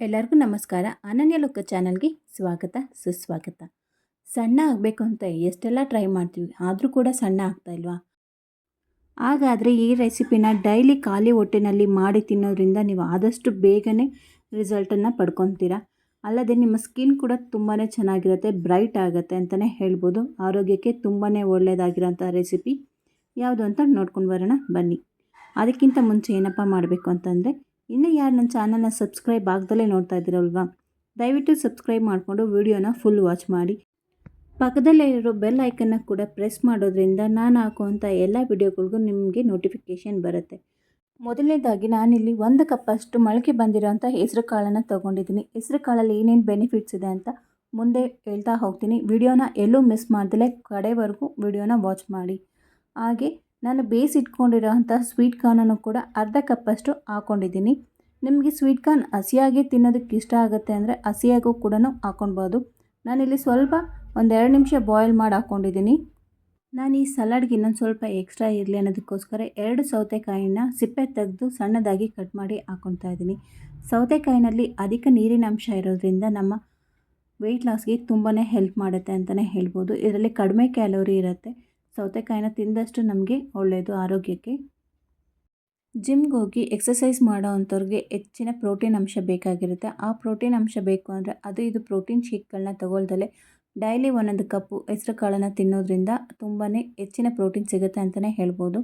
ಎಲ್ಲರಿಗೂ ನಮಸ್ಕಾರ. ಅನನ್ಯ ಲೋಕ ಚಾನಲ್ಗೆ ಸ್ವಾಗತ, ಸುಸ್ವಾಗತ. ಸಣ್ಣ ಆಗಬೇಕು ಅಂತ ಎಷ್ಟೆಲ್ಲ ಟ್ರೈ ಮಾಡ್ತೀವಿ, ಆದರೂ ಕೂಡ ಸಣ್ಣ ಆಗ್ತಾ ಇಲ್ವಾ? ಹಾಗಾದರೆ ಈ ರೆಸಿಪಿನ ಡೈಲಿ ಖಾಲಿ ಹೊಟ್ಟೆನಲ್ಲಿ ಮಾಡಿ ತಿನ್ನೋದ್ರಿಂದ ನೀವು ಆದಷ್ಟು ಬೇಗನೆ ರಿಸಲ್ಟನ್ನು ಪಡ್ಕೊತೀರಾ? ಅಲ್ಲದೆ ನಿಮ್ಮ ಸ್ಕಿನ್ ಕೂಡ ತುಂಬಾ ಚೆನ್ನಾಗಿರುತ್ತೆ, ಬ್ರೈಟ್ ಆಗುತ್ತೆ ಅಂತಲೇ ಹೇಳ್ಬೋದು. ಆರೋಗ್ಯಕ್ಕೆ ತುಂಬಾ ಒಳ್ಳೆಯದಾಗಿರೋಂಥ ರೆಸಿಪಿ ಯಾವುದು ಅಂತ ನೋಡ್ಕೊಂಡು ಬರೋಣ, ಬನ್ನಿ. ಅದಕ್ಕಿಂತ ಮುಂಚೆ ಏನಪ್ಪ ಮಾಡಬೇಕು ಅಂತಂದರೆ ಇನ್ನೂ ಯಾರು ನನ್ನ ಚಾನಲ್ನ ಸಬ್ಸ್ಕ್ರೈಬ್ ಆಗ್ದಲೇ ನೋಡ್ತಾ ಇದ್ದೀರಲ್ವಾ? ದಯವಿಟ್ಟು ಸಬ್ಸ್ಕ್ರೈಬ್ ಮಾಡಿಕೊಂಡು ವಿಡಿಯೋನ ಫುಲ್ ವಾಚ್ ಮಾಡಿ. ಪಕ್ಕದಲ್ಲೇ ಇರೋ ಬೆಲ್ ಐಕನ್ನ ಕೂಡ ಪ್ರೆಸ್ ಮಾಡೋದ್ರಿಂದ ನಾನು ಹಾಕುವಂಥ ಎಲ್ಲ ವಿಡಿಯೋಗಳಿಗೂ ನಿಮಗೆ ನೋಟಿಫಿಕೇಷನ್ ಬರುತ್ತೆ. ಮೊದಲನೇದಾಗಿ ನಾನಿಲ್ಲಿ ಒಂದು ಕಪ್ಪಷ್ಟು ಮೊಳಕೆ ಬಂದಿರೋಂಥ ಹೆಸರು ಕಾಳನ್ನು ತೊಗೊಂಡಿದ್ದೀನಿ. ಹೆಸರು ಕಾಳಲ್ಲಿ ಏನೇನು ಬೆನಿಫಿಟ್ಸ್ ಇದೆ ಅಂತ ಮುಂದೆ ಹೇಳ್ತಾ ಹೋಗ್ತೀನಿ. ವಿಡಿಯೋನ ಎಲ್ಲೂ ಮಿಸ್ ಮಾಡ್ದಲೇ ಕಡೆವರೆಗೂ ವಿಡಿಯೋನ ವಾಚ್ ಮಾಡಿ. ಹಾಗೆ ನಾನು ಬೇಯಿಸಿಟ್ಕೊಂಡಿರೋ ಅಂಥ ಸ್ವೀಟ್ ಕಾರ್ನನ್ನು ಕೂಡ ಅರ್ಧ ಕಪ್ಪಷ್ಟು ಹಾಕ್ಕೊಂಡಿದ್ದೀನಿ ನಿಮಗೆ ಸ್ವೀಟ್ ಕಾರ್ನ್ ಹಸಿಯಾಗಿ ತಿನ್ನೋದಕ್ಕೆ ಇಷ್ಟ ಆಗುತ್ತೆ ಅಂದರೆ ಹಸಿಯಾಗೂ ಕೂಡ ಹಾಕ್ಕೊಳ್ಬೋದು ನಾನಿಲ್ಲಿ ಸ್ವಲ್ಪ ಒಂದೆರಡು ನಿಮಿಷ ಬಾಯ್ಲ್ ಮಾಡಿ ಹಾಕ್ಕೊಂಡಿದ್ದೀನಿ ನಾನು ಈ ಸಲಾಡ್ಗೆ ಇನ್ನೊಂದು ಸ್ವಲ್ಪ ಎಕ್ಸ್ಟ್ರಾ ಇರಲಿ ಅನ್ನೋದಕ್ಕೋಸ್ಕರ ಎರಡು ಸೌತೆಕಾಯಿನ ಸಿಪ್ಪೆ ತೆಗೆದು ಸಣ್ಣದಾಗಿ ಕಟ್ ಮಾಡಿ ಹಾಕ್ಕೊತಾ ಇದ್ದೀನಿ. ಸೌತೆಕಾಯಿನಲ್ಲಿ ಅಧಿಕ ನೀರಿನ ಅಂಶ ಇರೋದ್ರಿಂದ ನಮ್ಮ ವೆಯ್ಟ್ ಲಾಸ್ಗೆ ತುಂಬಾ ಹೆಲ್ಪ್ ಮಾಡುತ್ತೆ ಅಂತಲೇ ಹೇಳ್ಬೋದು. ಇದರಲ್ಲಿ ಕಡಿಮೆ ಕ್ಯಾಲೋರಿ ಇರುತ್ತೆ. ಸೌತೆಕಾಯಿನ ತಿಂದಷ್ಟು ನಮಗೆ ಒಳ್ಳೆಯದು ಆರೋಗ್ಯಕ್ಕೆ. ಜಿಮ್ಗೆ ಹೋಗಿ ಎಕ್ಸಸೈಸ್ ಮಾಡೋ ಅಂಥವ್ರಿಗೆ ಹೆಚ್ಚಿನ ಪ್ರೋಟೀನ್ ಅಂಶ ಬೇಕಾಗಿರುತ್ತೆ. ಆ ಪ್ರೋಟೀನ್ ಅಂಶ ಬೇಕು ಅಂದರೆ ಅದು ಇದು ಪ್ರೋಟೀನ್ ಶೇಕ್ಗಳನ್ನ ತಗೊಳ್ದಲೆ ಡೈಲಿ ಒಂದೊಂದು ಕಪ್ಪು ಹೆಸರು ಕಾಳನ್ನು ತಿನ್ನೋದ್ರಿಂದ ತುಂಬಾ ಹೆಚ್ಚಿನ ಪ್ರೋಟೀನ್ ಸಿಗುತ್ತೆ ಅಂತಲೇ ಹೇಳ್ಬೋದು.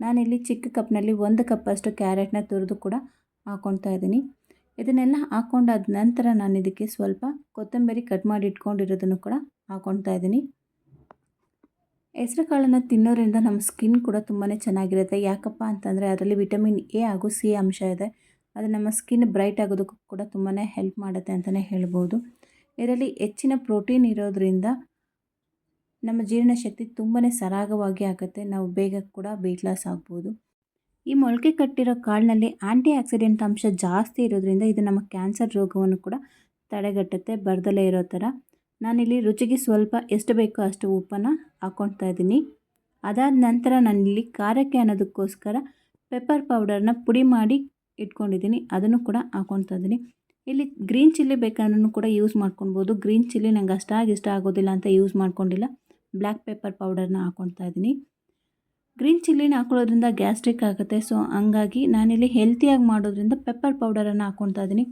ನಾನಿಲ್ಲಿ ಚಿಕ್ಕ ಕಪ್ನಲ್ಲಿ ಒಂದು ಕಪ್ಪಷ್ಟು ಕ್ಯಾರೆಟ್ನ ತುರಿದು ಕೂಡ ಹಾಕ್ಕೊಳ್ತಾ ಇದ್ದೀನಿ. ಇದನ್ನೆಲ್ಲ ಹಾಕ್ಕೊಂಡಾದ ನಂತರ ನಾನು ಇದಕ್ಕೆ ಸ್ವಲ್ಪ ಕೊತ್ತಂಬರಿ ಕಟ್ ಮಾಡಿ ಇಟ್ಕೊಂಡಿರೋದನ್ನು ಕೂಡ ಹಾಕ್ಕೊಳ್ತಾ ಇದ್ದೀನಿ. ಹೆಸ್ರು ಕಾಳನ್ನು ತಿನ್ನೋದ್ರಿಂದ ನಮ್ಮ ಸ್ಕಿನ್ ಕೂಡ ತುಂಬಾ ಚೆನ್ನಾಗಿರುತ್ತೆ. ಯಾಕಪ್ಪ ಅಂತಂದರೆ ಅದರಲ್ಲಿ ವಿಟಮಿನ್ ಎ ಹಾಗೂ ಸಿ ಅಂಶ ಇದೆ. ಅದು ನಮ್ಮ ಸ್ಕಿನ್ ಬ್ರೈಟ್ ಆಗೋದಕ್ಕೂ ಕೂಡ ತುಂಬಾ ಹೆಲ್ಪ್ ಮಾಡುತ್ತೆ ಅಂತಲೇ ಹೇಳ್ಬೋದು. ಇದರಲ್ಲಿ ಹೆಚ್ಚಿನ ಪ್ರೋಟೀನ್ ಇರೋದರಿಂದ ನಮ್ಮ ಜೀರ್ಣಶಕ್ತಿ ತುಂಬಾ ಸರಾಗವಾಗಿ ಆಗುತ್ತೆ. ನಾವು ಬೇಗ ಕೂಡ ವೆಯ್ಟ್ ಲಾಸ್ ಆಗ್ಬೋದು. ಈ ಮೊಳಕೆ ಕಟ್ಟಿರೋ ಕಾಳಿನಲ್ಲಿ ಆ್ಯಂಟಿ ಆಕ್ಸಿಡೆಂಟ್ ಅಂಶ ಜಾಸ್ತಿ ಇರೋದ್ರಿಂದ ಇದು ನಮ್ಮ ಕ್ಯಾನ್ಸರ್ ರೋಗವನ್ನು ಕೂಡ ತಡೆಗಟ್ಟುತ್ತೆ. ಬರ್ದಲೇ ಇರೋ ಥರ. ನಾನಿಲ್ಲಿ ರುಚಿಗೆ ಸ್ವಲ್ಪ ಎಷ್ಟು ಬೇಕೋ ಅಷ್ಟು ಉಪ್ಪನ್ನು ಹಾಕ್ಕೊಳ್ತಾ ಇದ್ದೀನಿ. ಅದಾದ ನಂತರ ನಾನಿಲ್ಲಿ ಖಾರಕ್ಕೆ ಅನ್ನೋದಕ್ಕೋಸ್ಕರ ಪೆಪ್ಪರ್ ಪೌಡರ್ನ ಪುಡಿ ಮಾಡಿ ಇಟ್ಕೊಂಡಿದ್ದೀನಿ. ಅದನ್ನು ಕೂಡ ಹಾಕ್ಕೊಳ್ತಾ ಇದ್ದೀನಿ. ಇಲ್ಲಿ ಗ್ರೀನ್ ಚಿಲ್ಲಿ ಬೇಕಾದ್ರೂ ಕೂಡ ಯೂಸ್ ಮಾಡ್ಕೊಳ್ಬೋದು. ಗ್ರೀನ್ ಚಿಲ್ಲಿ ನಂಗೆ ಅಷ್ಟಾಗಿ ಇಷ್ಟ ಆಗೋದಿಲ್ಲ ಅಂತ ಯೂಸ್ ಮಾಡ್ಕೊಂಡಿಲ್ಲ. ಬ್ಲ್ಯಾಕ್ ಪೆಪ್ಪರ್ ಪೌಡರ್ನ ಹಾಕ್ಕೊಳ್ತಾ ಇದ್ದೀನಿ. ಗ್ರೀನ್ ಚಿಲ್ಲಿನ ಹಾಕೊಳ್ಳೋದ್ರಿಂದ ಗ್ಯಾಸ್ಟ್ರಿಕ್ ಆಗುತ್ತೆ. ಸೊ ಹಂಗಾಗಿ ನಾನಿಲ್ಲಿ ಹೆಲ್ತಿಯಾಗಿ ಮಾಡೋದ್ರಿಂದ ಪೆಪ್ಪರ್ ಪೌಡರನ್ನು ಹಾಕ್ಕೊಳ್ತಾ ಇದ್ದೀನಿ.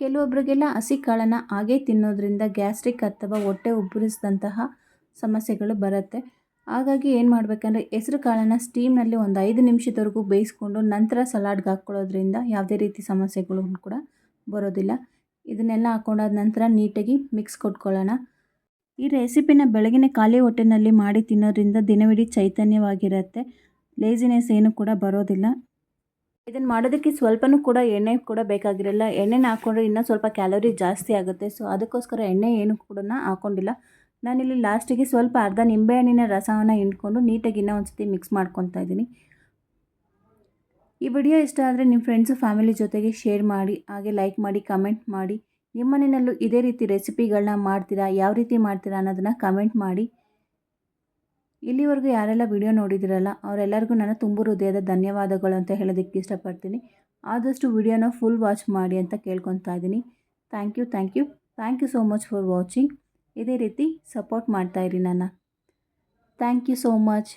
ಕೆಲವೊಬ್ಬರಿಗೆಲ್ಲ ಹಸಿ ಕಾಳನ್ನು ಹಾಗೆ ತಿನ್ನೋದ್ರಿಂದ ಗ್ಯಾಸ್ಟ್ರಿಕ್ ಅಥವಾ ಹೊಟ್ಟೆ ಉಬ್ಬರಿಸಿದಂತಹ ಸಮಸ್ಯೆಗಳು ಬರುತ್ತೆ. ಹಾಗಾಗಿ ಏನು ಮಾಡಬೇಕಂದ್ರೆ ಹೆಸ್ರು ಕಾಳನ್ನು ಸ್ಟೀಮ್ನಲ್ಲಿ ಒಂದು ಐದು ನಿಮಿಷದವರೆಗೂ ಬೇಯಿಸ್ಕೊಂಡು ನಂತರ ಸಲಾಡ್ಗೆ ಹಾಕ್ಕೊಳ್ಳೋದ್ರಿಂದ ಯಾವುದೇ ರೀತಿ ಸಮಸ್ಯೆಗಳು ಕೂಡ ಬರೋದಿಲ್ಲ. ಇದನ್ನೆಲ್ಲ ಹಾಕ್ಕೊಂಡಾದ ನಂತರ ನೀಟಾಗಿ ಮಿಕ್ಸ್ ಕೊಟ್ಕೊಳ್ಳೋಣ. ಈ ರೆಸಿಪಿನ ಬೆಳಗಿನ ಖಾಲಿ ಹೊಟ್ಟೆನಲ್ಲಿ ಮಾಡಿ ತಿನ್ನೋದ್ರಿಂದ ದಿನವಿಡೀ ಚೈತನ್ಯವಾಗಿರುತ್ತೆ. ಲೇಜಿನೆಸ್ ಏನು ಕೂಡ ಬರೋದಿಲ್ಲ. ಇದನ್ನು ಮಾಡೋದಕ್ಕೆ ಸ್ವಲ್ಪನೂ ಕೂಡ ಎಣ್ಣೆ ಕೂಡ ಬೇಕಾಗಿರಲ್ಲ. ಎಣ್ಣೆನ ಹಾಕ್ಕೊಂಡ್ರೆ ಇನ್ನೂ ಸ್ವಲ್ಪ ಕ್ಯಾಲೋರಿ ಜಾಸ್ತಿ ಆಗುತ್ತೆ. ಸೊ, ಅದಕ್ಕೋಸ್ಕರ ಎಣ್ಣೆ ಏನು ಕೂಡ ಹಾಕ್ಕೊಂಡಿಲ್ಲ ನಾನಿಲ್ಲಿ ಲಾಸ್ಟಿಗೆ ಸ್ವಲ್ಪ ಅರ್ಧ ನಿಂಬೆಹಣ್ಣಿನ ರಸವನ್ನು ಹಿಂಡ್ಕೊಂಡು ನೀಟಾಗಿ ಇನ್ನೂ ಒಂದು ಸತಿ ಮಿಕ್ಸ್ ಮಾಡ್ಕೊತಾ ಇದ್ದೀನಿ. ಈ ವಿಡಿಯೋ ಇಷ್ಟ ಆದರೆ ನಿಮ್ಮ ಫ್ರೆಂಡ್ಸು ಫ್ಯಾಮಿಲಿ ಜೊತೆಗೆ ಶೇರ್ ಮಾಡಿ, ಹಾಗೆ ಲೈಕ್ ಮಾಡಿ ಕಮೆಂಟ್ ಮಾಡಿ. ನಿಮ್ಮ ಮನೆಯಲ್ಲೂ ಇದೇ ರೀತಿ ರೆಸಿಪಿಗಳನ್ನ ಮಾಡ್ತೀರಾ, ಯಾವ ರೀತಿ ಮಾಡ್ತೀರಾ ಅನ್ನೋದನ್ನು ಕಮೆಂಟ್ ಮಾಡಿ. ಇಲ್ಲಿವರೆಗೂ ಯಾರೆಲ್ಲ ವಿಡಿಯೋ ನೋಡಿದಿರಲ್ಲ, ಅವರೆಲ್ಲರಿಗೂ ನಾನು ತುಂಬ ಹೃದಯದ ಧನ್ಯವಾದಗಳು ಅಂತ ಹೇಳೋದಕ್ಕೆ ಇಷ್ಟಪಡ್ತೀನಿ. ಆದಷ್ಟು ವಿಡಿಯೋನ ಫುಲ್ ವಾಚ್ ಮಾಡಿ ಅಂತ ಕೇಳ್ಕೊತಾ ಇದ್ದೀನಿ. Thank you thank you thank you so much for watching ಇದೇ ರೀತಿ ಸಪೋರ್ಟ್ ಮಾಡ್ತಾಯಿರಿ ನನ್ನ. Thank you so much